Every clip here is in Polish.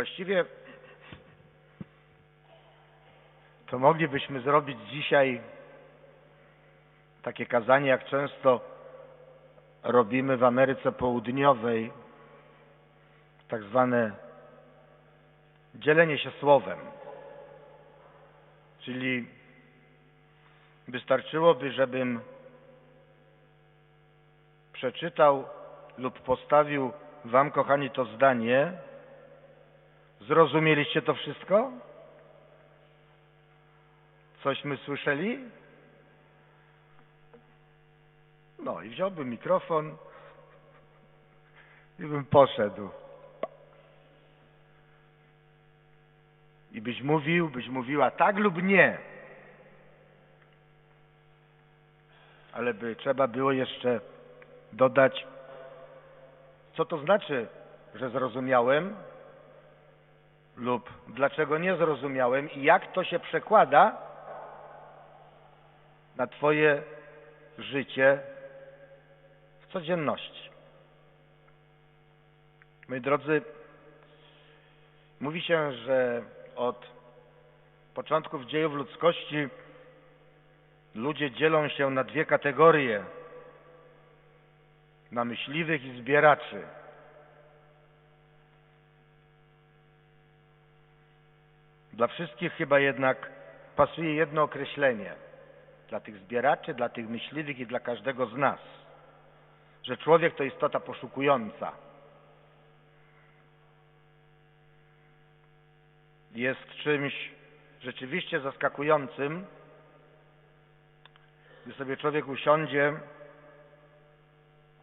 Właściwie to moglibyśmy zrobić dzisiaj takie kazanie, jak często robimy w Ameryce Południowej, tak zwane dzielenie się słowem. Czyli wystarczyłoby, żebym przeczytał lub postawił Wam, kochani, to zdanie. Zrozumieliście to wszystko? Cośmy słyszeli? No i wziąłbym mikrofon i bym poszedł. I byś mówił, byś mówiła tak lub nie. Ale by trzeba było jeszcze dodać, co to znaczy, że zrozumiałem lub dlaczego nie zrozumiałem i jak to się przekłada na Twoje życie w codzienności. Moi drodzy, mówi się, że od początków dziejów ludzkości ludzie dzielą się na dwie kategorie: na myśliwych i zbieraczy. Dla wszystkich chyba jednak pasuje jedno określenie. Dla tych zbieraczy, dla tych myśliwych i dla każdego z nas. Że człowiek to istota poszukująca. Jest czymś rzeczywiście zaskakującym, gdy sobie człowiek usiądzie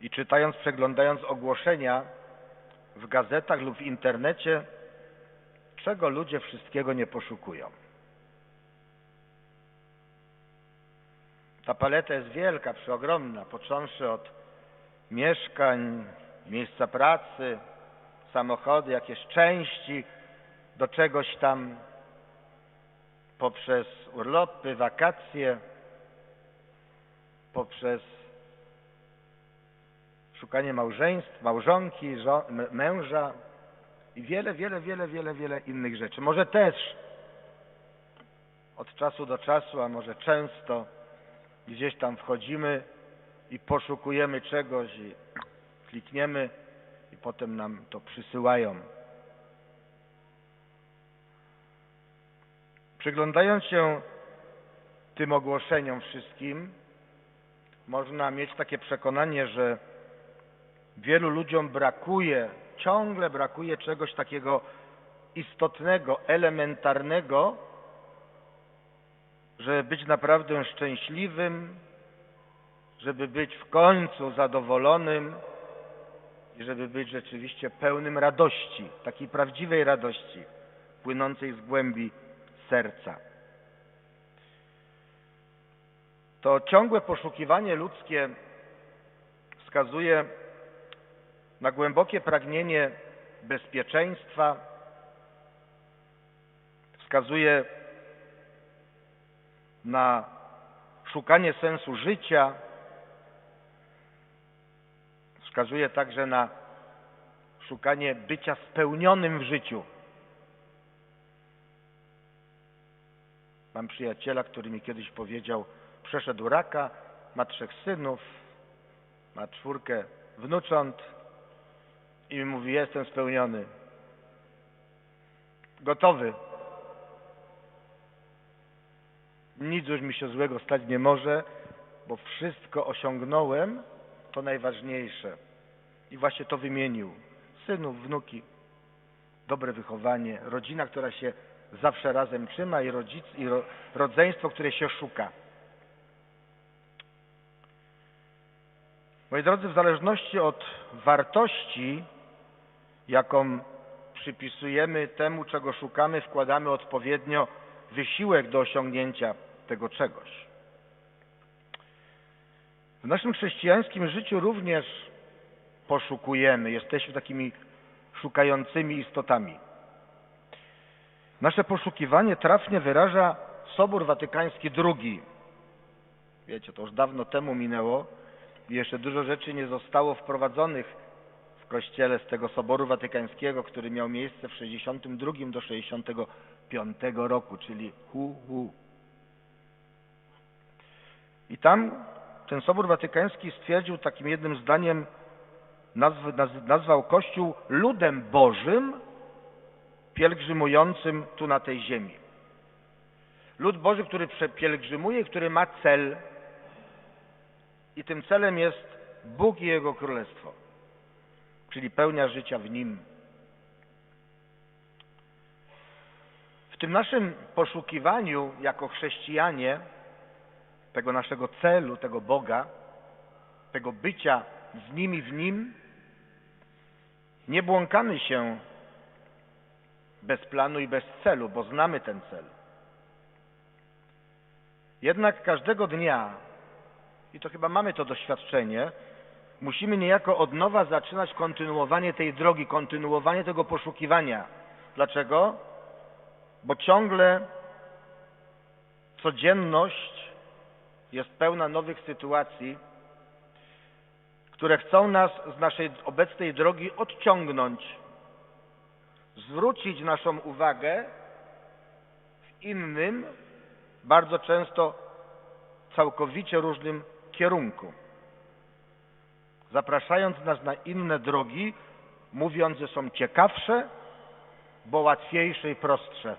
i czytając, przeglądając ogłoszenia w gazetach lub w internecie, czego ludzie wszystkiego nie poszukują. Ta paleta jest wielka, przeogromna, począwszy od mieszkań, miejsca pracy, samochody, jakieś części do czegoś tam, poprzez urlopy, wakacje, poprzez szukanie małżeństw, małżonki, męża i wiele, wiele, wiele, wiele, wiele innych rzeczy. Może też od czasu do czasu, a może często gdzieś tam wchodzimy i poszukujemy czegoś i klikniemy i potem nam to przysyłają. Przyglądając się tym ogłoszeniom wszystkim, można mieć takie przekonanie, że wielu ludziom brakuje, ciągle brakuje czegoś takiego istotnego, elementarnego, żeby być naprawdę szczęśliwym, żeby być w końcu zadowolonym i żeby być rzeczywiście pełnym radości, takiej prawdziwej radości, płynącej z głębi serca. To ciągłe poszukiwanie ludzkie wskazuje na głębokie pragnienie bezpieczeństwa, wskazuje na szukanie sensu życia, wskazuje także na szukanie bycia spełnionym w życiu. Mam przyjaciela, który mi kiedyś powiedział, przeszedł raka, ma trzech synów, ma czwórkę wnucząt i mówi, jestem spełniony. Gotowy. Nic już mi się złego stać nie może, bo wszystko osiągnąłem, to najważniejsze. I właśnie to wymienił. Synów, wnuki, dobre wychowanie, rodzina, która się zawsze razem trzyma i, rodzic, i ro, rodzeństwo, które się szuka. Moi drodzy, w zależności od wartości, jaką przypisujemy temu, czego szukamy, wkładamy odpowiednio wysiłek do osiągnięcia tego czegoś. W naszym chrześcijańskim życiu również poszukujemy, jesteśmy takimi szukającymi istotami. Nasze poszukiwanie trafnie wyraża Sobór Watykański II. Wiecie, to już dawno temu minęło i jeszcze dużo rzeczy nie zostało wprowadzonych w kościele z tego Soboru Watykańskiego, który miał miejsce w 62 do 65 roku, czyli hu hu. I tam ten Sobór Watykański stwierdził takim jednym zdaniem, nazw, nazwał Kościół ludem Bożym pielgrzymującym tu na tej ziemi. Lud Boży, który pielgrzymuje, który ma cel. I tym celem jest Bóg i Jego Królestwo, czyli pełnia życia w Nim. W tym naszym poszukiwaniu jako chrześcijanie tego naszego celu, tego Boga, tego bycia z Nim i w Nim, nie błąkamy się bez planu i bez celu, bo znamy ten cel. Jednak każdego dnia, i to chyba mamy to doświadczenie, musimy niejako od nowa zaczynać kontynuowanie tej drogi, kontynuowanie tego poszukiwania. Dlaczego? Bo ciągle codzienność jest pełna nowych sytuacji, które chcą nas z naszej obecnej drogi odciągnąć, zwrócić naszą uwagę w innym, bardzo często całkowicie różnym kierunku. Zapraszając nas na inne drogi, mówiąc, że są ciekawsze, bo łatwiejsze i prostsze.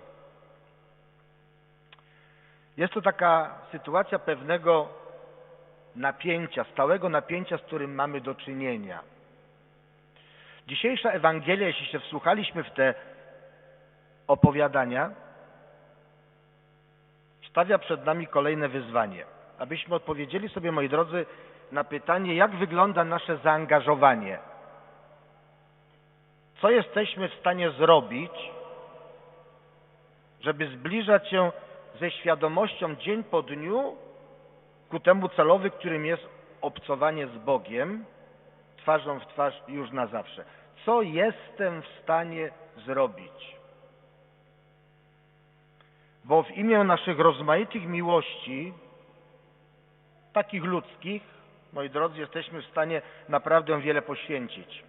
Jest to taka sytuacja pewnego napięcia, stałego napięcia, z którym mamy do czynienia. Dzisiejsza Ewangelia, jeśli się wsłuchaliśmy w te opowiadania, stawia przed nami kolejne wyzwanie. Abyśmy odpowiedzieli sobie, moi drodzy, na pytanie, jak wygląda nasze zaangażowanie. Co jesteśmy w stanie zrobić, żeby zbliżać się ze świadomością dzień po dniu ku temu celowi, którym jest obcowanie z Bogiem twarzą w twarz już na zawsze. Co jestem w stanie zrobić? Bo w imię naszych rozmaitych miłości, takich ludzkich, moi drodzy, jesteśmy w stanie naprawdę wiele poświęcić.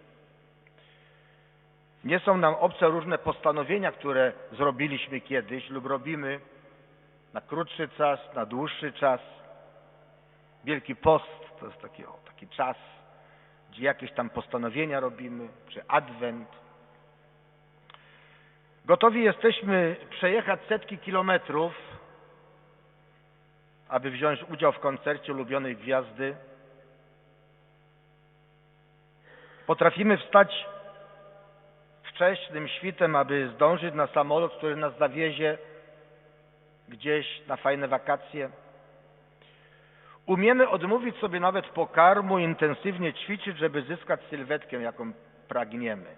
Nie są nam obce różne postanowienia, które zrobiliśmy kiedyś lub robimy na krótszy czas, na dłuższy czas. Wielki Post to jest taki, o, taki czas, gdzie jakieś tam postanowienia robimy, czy Adwent. Gotowi jesteśmy przejechać setki kilometrów, aby wziąć udział w koncercie ulubionej gwiazdy. Potrafimy wstać wcześnym świtem, aby zdążyć na samolot, który nas zawiezie gdzieś na fajne wakacje. Umiemy odmówić sobie nawet pokarmu, intensywnie ćwiczyć, żeby zyskać sylwetkę, jaką pragniemy.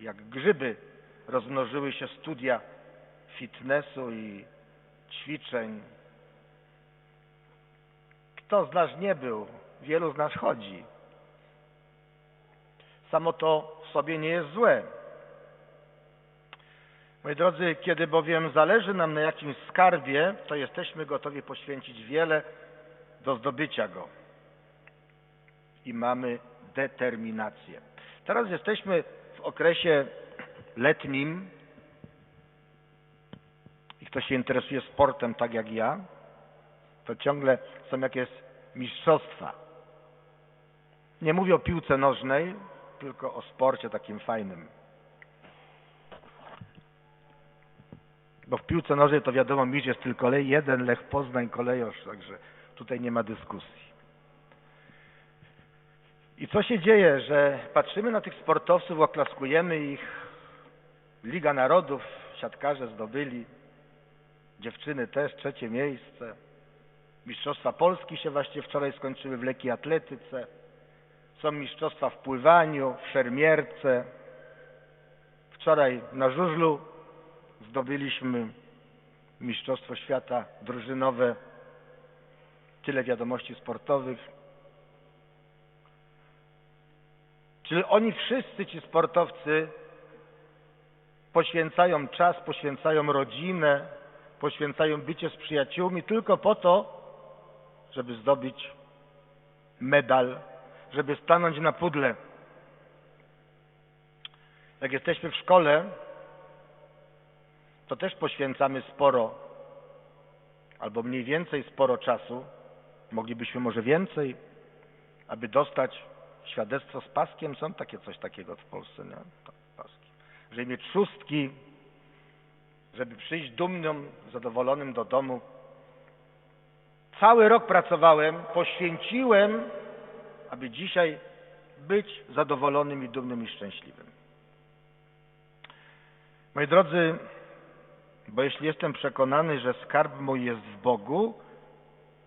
Jak grzyby rozmnożyły się studia fitnessu i ćwiczeń. Kto z nas nie był? Wielu z nas chodzi. Samo to w sobie nie jest złe. Moi drodzy, kiedy bowiem zależy nam na jakimś skarbie, to jesteśmy gotowi poświęcić wiele do zdobycia go. I mamy determinację. Teraz jesteśmy w okresie letnim i kto się interesuje sportem tak jak ja, to ciągle są jakieś mistrzostwa. Nie mówię o piłce nożnej, tylko o sporcie takim fajnym. Bo w piłce nożnej to wiadomo, mistrz jest tylko jeden, Lech Poznań, kolejosz, także tutaj nie ma dyskusji. I co się dzieje, że patrzymy na tych sportowców, oklaskujemy ich, Liga Narodów, siatkarze zdobyli, dziewczyny też, trzecie miejsce. Mistrzostwa Polski się właśnie wczoraj skończyły w lekkiej atletyce. Są mistrzostwa w pływaniu, w szermierce. Wczoraj na żużlu zdobyliśmy Mistrzostwo Świata drużynowe. Tyle wiadomości sportowych. Czyli oni wszyscy, ci sportowcy, poświęcają czas, poświęcają rodzinę, poświęcają bycie z przyjaciółmi tylko po to, żeby zdobyć medal, żeby stanąć na pudle Jak jesteśmy w szkole, to też poświęcamy sporo, albo mniej więcej sporo czasu, moglibyśmy może więcej, aby dostać świadectwo z paskiem. Są takie coś takiego w Polsce, nie? Paski. Żeby mieć szóstki, żeby przyjść dumnym, zadowolonym do domu. Cały rok pracowałem, poświęciłem, aby dzisiaj być zadowolonym i dumnym i szczęśliwym. Moi drodzy, bo jeśli jestem przekonany, że skarb mój jest w Bogu,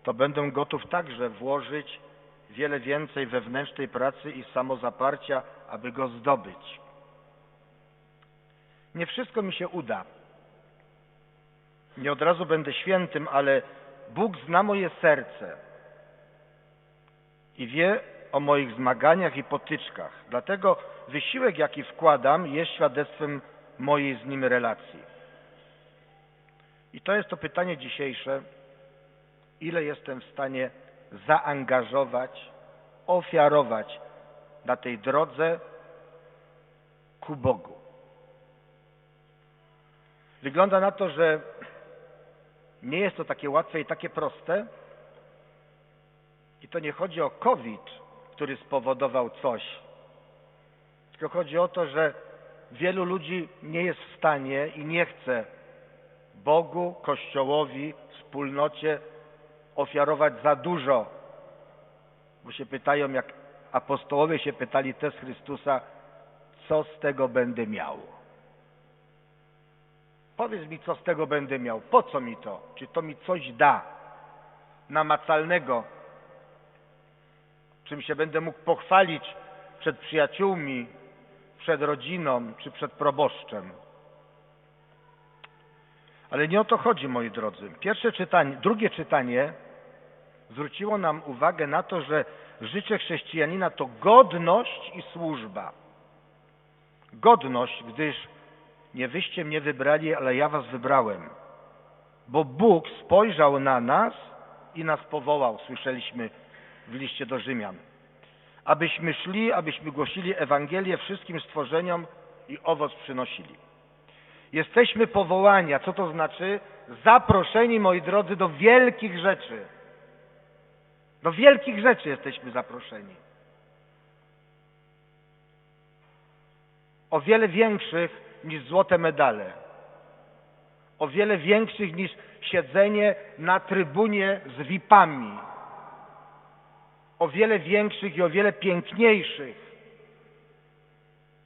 to będę gotów także włożyć wiele więcej wewnętrznej pracy i samozaparcia, aby go zdobyć. Nie wszystko mi się uda. Nie od razu będę świętym, ale Bóg zna moje serce i wie o moich zmaganiach i potyczkach. Dlatego wysiłek, jaki wkładam, jest świadectwem mojej z Nim relacji. I to jest to pytanie dzisiejsze, ile jestem w stanie zaangażować, ofiarować na tej drodze ku Bogu. Wygląda na to, że nie jest to takie łatwe i takie proste. I to nie chodzi o COVID, który spowodował coś, tylko chodzi o to, że wielu ludzi nie jest w stanie i nie chce Bogu, Kościołowi, wspólnocie ofiarować za dużo. Bo się pytają, jak apostołowie się pytali też Chrystusa, co z tego będę miał? Powiedz mi, co z tego będę miał. Po co mi to? Czy to mi coś da? Namacalnego. Czym się będę mógł pochwalić przed przyjaciółmi, przed rodziną czy przed proboszczem. Ale nie o to chodzi, moi drodzy. Pierwsze czytanie, drugie czytanie zwróciło nam uwagę na to, że życie chrześcijanina to godność i służba. Godność, gdyż nie wyście mnie wybrali, ale ja was wybrałem. Bo Bóg spojrzał na nas i nas powołał, słyszeliśmy w liście do Rzymian. Abyśmy szli, abyśmy głosili Ewangelię wszystkim stworzeniom i owoc przynosili. Jesteśmy powołani, a co to znaczy? Zaproszeni, moi drodzy, do wielkich rzeczy. Do wielkich rzeczy jesteśmy zaproszeni. O wiele większych niż złote medale. O wiele większych niż siedzenie na trybunie z VIP-ami. O wiele większych i o wiele piękniejszych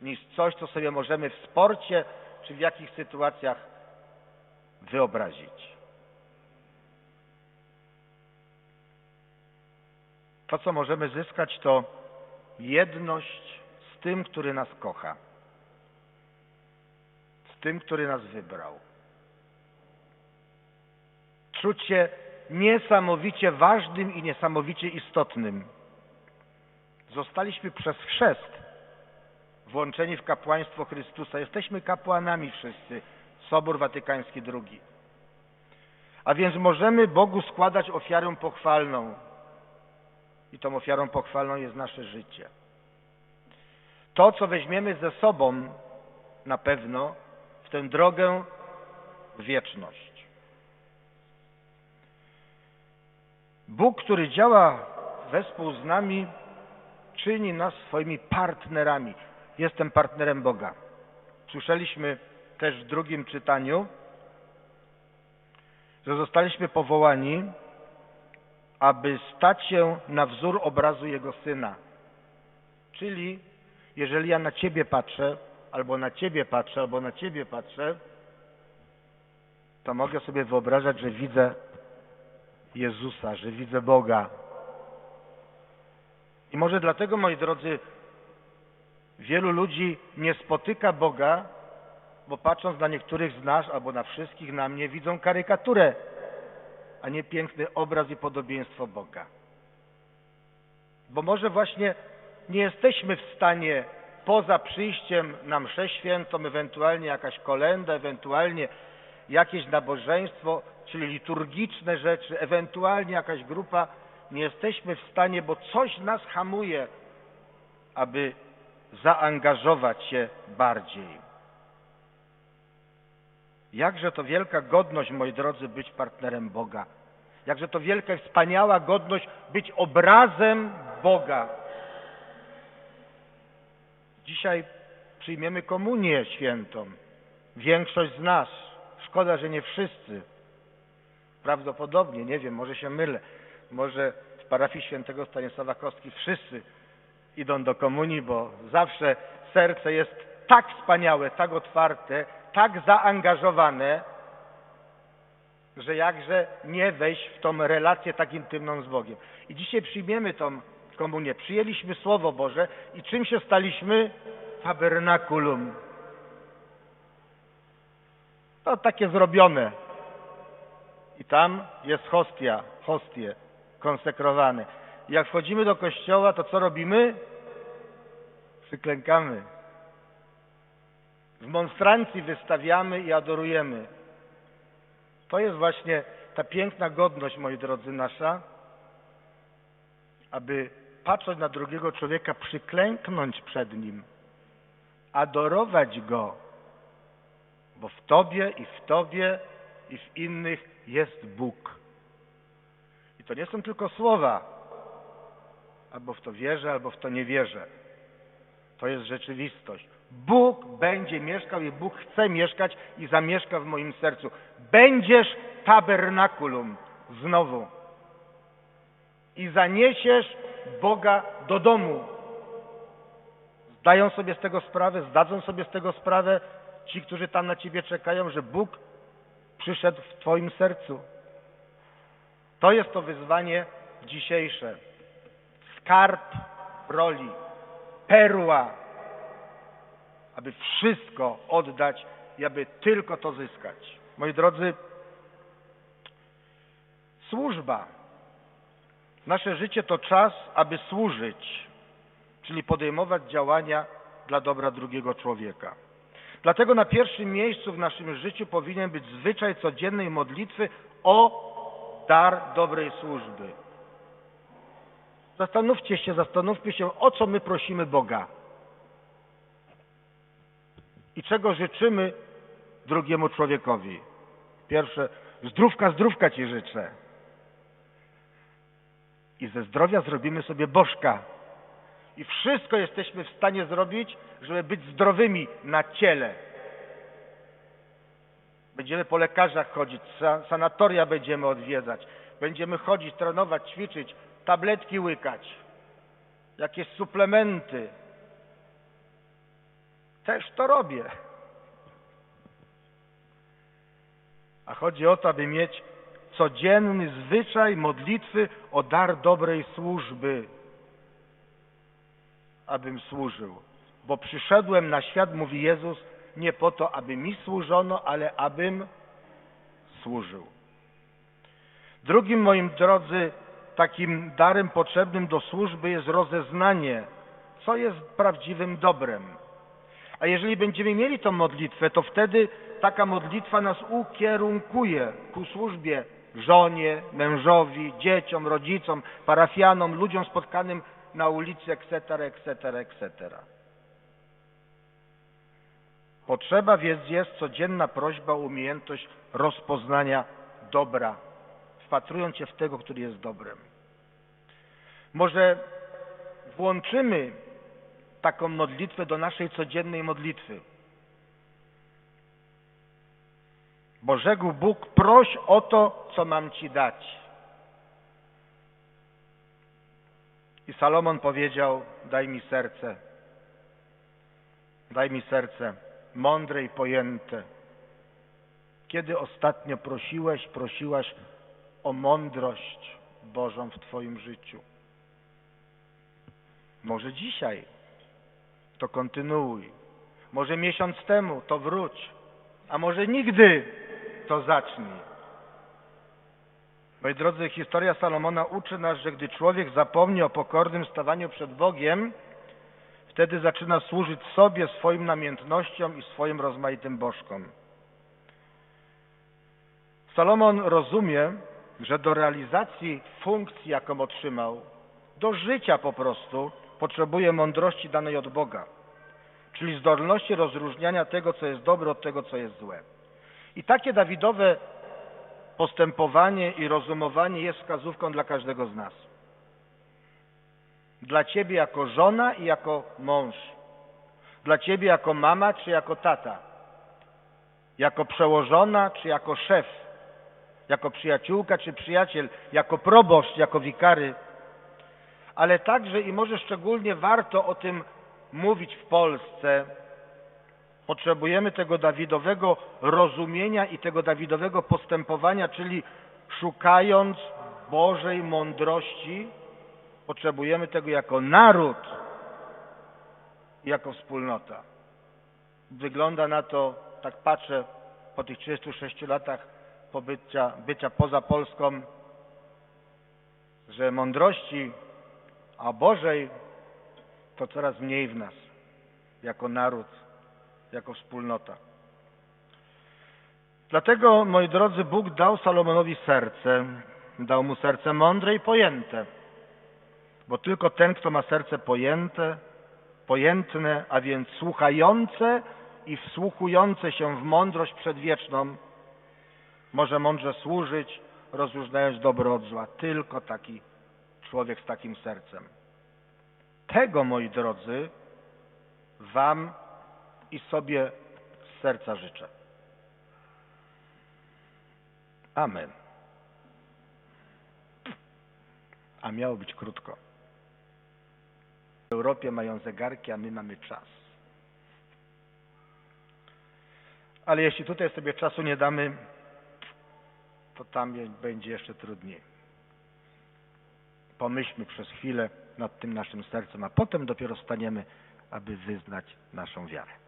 niż coś, co sobie możemy w sporcie czy w jakich sytuacjach wyobrazić. To, co możemy zyskać, to jedność z tym, który nas kocha tym, który nas wybrał. Czuć się niesamowicie ważnym i niesamowicie istotnym. Zostaliśmy przez chrzest włączeni w kapłaństwo Chrystusa. Jesteśmy kapłanami wszyscy. Sobór Watykański II. A więc możemy Bogu składać ofiarę pochwalną. I tą ofiarą pochwalną jest nasze życie. To, co weźmiemy ze sobą, na pewno tę drogę w wieczność. Bóg, który działa wespół z nami, czyni nas swoimi partnerami. Jestem partnerem Boga. Słyszeliśmy też w drugim czytaniu, że zostaliśmy powołani, aby stać się na wzór obrazu Jego Syna. Czyli, jeżeli ja na Ciebie patrzę, albo na Ciebie patrzę, albo na Ciebie patrzę, to mogę sobie wyobrażać, że widzę Jezusa, że widzę Boga. I może dlatego, moi drodzy, wielu ludzi nie spotyka Boga, bo patrząc na niektórych z nas, albo na wszystkich na mnie, widzą karykaturę, a nie piękny obraz i podobieństwo Boga. Bo może właśnie nie jesteśmy w stanie poza przyjściem na mszę świętą, ewentualnie jakaś kolenda, ewentualnie jakieś nabożeństwo, czyli liturgiczne rzeczy, ewentualnie jakaś grupa, nie jesteśmy w stanie, bo coś nas hamuje, aby zaangażować się bardziej. Jakże to wielka godność, moi drodzy, być partnerem Boga. Jakże to wielka wspaniała godność być obrazem Boga. Dzisiaj przyjmiemy komunię świętą. Większość z nas, szkoda, że nie wszyscy. Prawdopodobnie, nie wiem, może się mylę. Może w parafii świętego Stanisława Kostki wszyscy idą do komunii, bo zawsze serce jest tak wspaniałe, tak otwarte, tak zaangażowane, że jakże nie wejść w tą relację tak intymną z Bogiem. I dzisiaj przyjmiemy tą komunię. Przyjęliśmy Słowo Boże i czym się staliśmy? Tabernakulum. To takie zrobione. I tam jest hostia, hostie konsekrowane. Jak wchodzimy do kościoła, to co robimy? Przyklękamy. W monstrancji wystawiamy i adorujemy. To jest właśnie ta piękna godność, moi drodzy, nasza, aby patrząc na drugiego człowieka, przyklęknąć przed nim, adorować go, bo w Tobie i w Tobie i w innych jest Bóg. I to nie są tylko słowa, albo w to wierzę, albo w to nie wierzę. To jest rzeczywistość. Bóg będzie mieszkał i Bóg chce mieszkać i zamieszka w moim sercu. Będziesz tabernakulum znowu. I zaniesiesz Boga do domu. Zdają sobie z tego sprawę, zdadzą sobie z tego sprawę ci, którzy tam na ciebie czekają, że Bóg przyszedł w twoim sercu. To jest to wyzwanie dzisiejsze. Skarb roli, perła, aby wszystko oddać i aby tylko to zyskać. Moi drodzy, służba. Nasze życie to czas, aby służyć, czyli podejmować działania dla dobra drugiego człowieka. Dlatego na pierwszym miejscu w naszym życiu powinien być zwyczaj codziennej modlitwy o dar dobrej służby. Zastanówcie się, zastanówmy się, o co my prosimy Boga i czego życzymy drugiemu człowiekowi. Pierwsze, zdrówka, zdrówka Ci życzę. I ze zdrowia zrobimy sobie bożka. I wszystko jesteśmy w stanie zrobić, żeby być zdrowymi na ciele. Będziemy po lekarzach chodzić, sanatoria będziemy odwiedzać, będziemy chodzić, trenować, ćwiczyć, tabletki łykać, jakieś suplementy, też to robię. A chodzi o to, aby mieć codzienny zwyczaj modlitwy o dar dobrej służby, abym służył. Bo przyszedłem na świat, mówi Jezus, nie po to, aby mi służono, ale abym służył. Drugim moim drodzy, takim darem potrzebnym do służby jest rozeznanie, co jest prawdziwym dobrem. A jeżeli będziemy mieli tą modlitwę, to wtedy taka modlitwa nas ukierunkuje ku służbie żonie, mężowi, dzieciom, rodzicom, parafianom, ludziom spotkanym na ulicy, etc., etc., etc. Potrzeba więc jest codzienna prośba umiejętność rozpoznania dobra, wpatrując się w tego, który jest dobrem. Może włączymy taką modlitwę do naszej codziennej modlitwy. Bo rzekł Bóg, proś o to, co mam Ci dać. I Salomon powiedział, daj mi serce, daj mi serce mądre i pojęte. Kiedy ostatnio prosiłeś, prosiłaś o mądrość Bożą w Twoim życiu? Może dzisiaj to kontynuuj. Może miesiąc temu, to wróć. A może nigdy, to zacznij. Moi drodzy, historia Salomona uczy nas, że gdy człowiek zapomni o pokornym stawaniu przed Bogiem, wtedy zaczyna służyć sobie, swoim namiętnościom i swoim rozmaitym bożkom. Salomon rozumie, że do realizacji funkcji, jaką otrzymał, do życia po prostu, potrzebuje mądrości danej od Boga. czyli zdolności rozróżniania tego, co jest dobre od tego, co jest złe. I takie Dawidowe postępowanie i rozumowanie jest wskazówką dla każdego z nas. Dla ciebie jako żona i jako mąż. Dla ciebie jako mama czy jako tata. Jako przełożona czy jako szef. Jako przyjaciółka czy przyjaciel. Jako proboszcz, jako wikary. Ale także i może szczególnie warto o tym mówić w Polsce. Potrzebujemy tego Dawidowego rozumienia i tego Dawidowego postępowania, czyli szukając Bożej mądrości, potrzebujemy tego jako naród jako wspólnota. Wygląda na to, tak patrzę po tych 36 latach pobycia, bycia poza Polską, że mądrości, a Bożej to coraz mniej w nas, jako naród, jako wspólnota. Dlatego, moi drodzy, Bóg dał Salomonowi serce, dał mu serce mądre i pojęte, bo tylko ten, kto ma serce pojęte, pojętne, a więc słuchające i wsłuchujące się w mądrość przedwieczną, może mądrze służyć, rozróżniając dobro od zła. Tylko taki człowiek z takim sercem. Tego, moi drodzy, Wam i sobie z serca życzę. Amen. A miało być krótko. W Europie mają zegarki, a my mamy czas. Ale jeśli tutaj sobie czasu nie damy, to tam będzie jeszcze trudniej. Pomyślmy przez chwilę nad tym naszym sercem, a potem dopiero staniemy, aby wyznać naszą wiarę.